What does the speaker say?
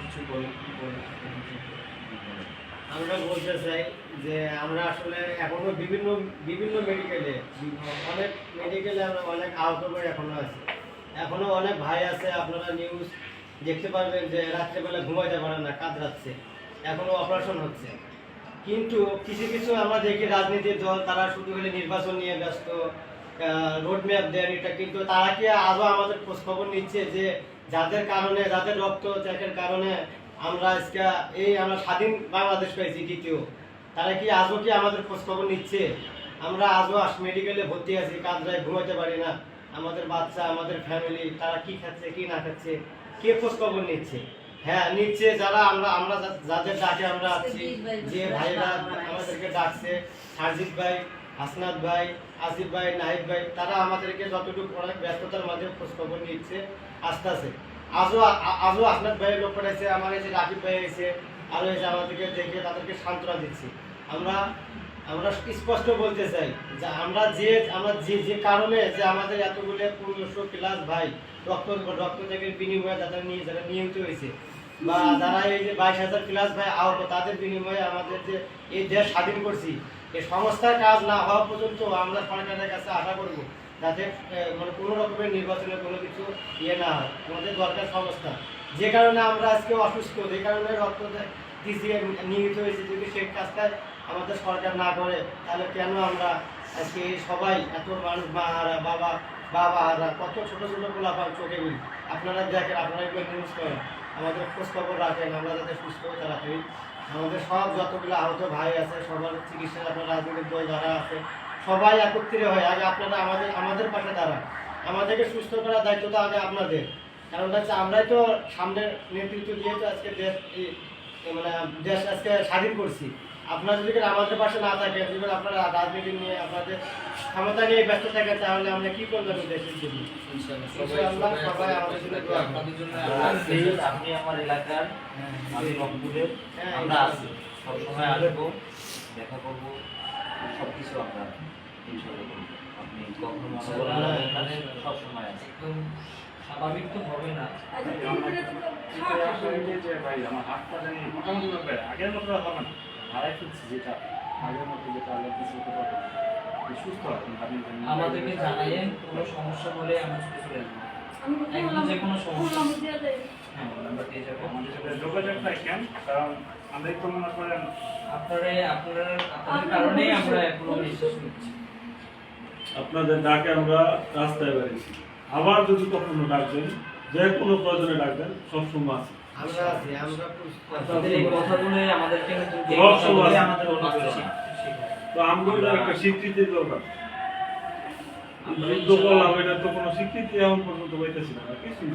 কিছু আমরা বলতে চাই যে আমরা আসলে এখনও বিভিন্ন বিভিন্ন মেডিকেলে অনেক মেডিকেলে আমরা অনেক আহত করে এখনও আছি। এখনও অনেক ভাই আছে, আপনারা নিউজ দেখতে পারবেন যে রাত্রেবেলা ঘুমাইতে পারে না, কাতরাচ্ছে। এখনও অপারেশন হচ্ছে। কিন্তু কিছু কিছু আমরা দেখি রাজনীতির দল, তারা শুধু হলে নির্বাচন নিয়ে ব্যস্ত রোড ম্যাপ দেন এটা কিন্তু তারা কি আজও আমাদের খোঁজখবর নিচ্ছে যে যাদের কারণে যাদের রক্ত ত্যাগের কারণে আমরা আজকে এই আমরা স্বাধীন বাংলাদেশ পাইছি দ্বিতীয়। তারা কি আজও কি আমাদের খোঁজ খবর নিচ্ছে? আমরা আজও আস মেডিকেলে ভর্তি আছি কাজরায় ঘুমাতে পারি না। আমাদের বাচ্চা আমাদের ফ্যামিলি তারা কি খাচ্ছে কি না খাচ্ছে কে খোঁজখবর নিচ্ছে? হ্যাঁ নিচ্ছে যারা আমরা আমরা যাদের ডাকে আমরা আছি। যে ভাইরা আমাদেরকে ডাকছে সারজিৎ ভাই হাসনাত ভাই আসিফ ভাই নাহিদ ভাই তারা আমাদেরকে যতটুকু অনেক ব্যস্ততার মাঝে খোঁজ খবর নিচ্ছে আস্তে আস্তে। আজও আজও আসনাত ভাইয়ের লোক পাঠাইছে আমার যে রাকিব ভাই এসে আরও এসে আমাদেরকে দেখে তাদেরকে সান্ত্বনা দিচ্ছি। আমরা আমরা স্পষ্ট বলতে চাই যে আমরা যে আমরা যে যে কারণে যে আমাদের এতগুলো পনেরোশো ক্লাস ভাই রক্ত রক্ত থেকে বিনিময়ে যারা নিয়ে যারা নিয়মিত হয়েছে বা যারা এই যে বাইশ হাজার ক্লাস ভাই আহত তাদের বিনিময়ে আমাদের যে এই দেশ স্বাধীন করছি এই সংস্থার কাজ না হওয়া পর্যন্ত আমরা সরকারের কাছে আশা করব যাতে মানে কোনো রকমের নির্বাচনের কোনো কিছু ইয়ে না হয়। আমাদের দরকার সংস্থা। যে কারণে আমরা আজকে অসুস্থ, যে কারণে রক্ত দিছি নিয়মিত হয়েছে। যদি সেই কাজটা আমাদের সরকার না করে, তাহলে কেন আমরা আজকে সবাই এত মানুষ, মা হারা, বাবা বাবা হারা, কত ছোটো ছোটো গোলাপান চোখে গুলি আপনারা দেখেন, আপনারা নিউজ করেন। আমাদের খোঁজ খবর রাখেন, আমরা যাতে সুস্থ তাড়াতাড়ি। আমাদের সব যতগুলো আহত ভাই আছে, সবার চিকিৎসা আপনার রাজনৈতিক দল যারা আছে, সবাই একত্রিত হয়, আগে আপনারা আমাদের আমাদের পাশে দাঁড়ান। আমাদেরকে সুস্থ করার দায়িত্ব তো আগে আপনাদের। কারণ হচ্ছে আমরাই তো সামনের নেতৃত্ব দিয়ে তো আজকে দেশ মানে দেশ আজকে স্বাধীন করছি। আপনারা যদি আমাদের পাশে না থাকেন যদি আপনারা রাজনীতি নিয়ে আপনাদের ক্ষমতা নিয়ে ব্যস্ত থাকেন তাহলে আমরা কি করবেন দেশের জন্য? ইনশাআল্লাহ ইনশাআল্লাহ সবাই আমাদের জন্য দোয়া করবেন। আপনাদের জন্য আমরা আছি, আপনি আমার এলাকার আমি রংপুরের হ্যাঁ, আমরা আছি। সবসময় আসব দেখা করব সব কিছু আমরা আপনি কখনো মনে সবসময় আছি স্বাভাবিক তো হবে না। যে ভাই আমার হাতটা জানি মোটামুটি ব্যাপারে আগের মতো হবে না। হারাই ফেলছি যেটা আগের মতো যেটা কিছু হতে পারবে সুস্থ আছেন আমাদেরকে জানাইয়েন কোনো সমস্যা হলে আমরা ছুটে চলে আসব। যে কোনো সমস্যা। হ্যাঁ যোগাযোগটা কেন কারণ আমরাই তো মনে করেন আপনারা আপনারা আপনাদের কারণেই আমরা এখনও নিচ্ছি আপনাদের ডাকে আমরা রাস্তায় বেরিয়েছি। আবার যদি কখনো ডাকবেন যে কোনো প্রয়োজনে ডাকবেন সবসময় আছে। আমরা আছি আমরা আপনাদের এই কথাগুলো আমাদেরকে। আমাদের তো আমগুলো একটা স্বীকৃতির দরকার। যুদ্ধ করলাম এটা তো কোনো স্বীকৃতি এখন পর্যন্ত পাইতেছি না। কিছুই।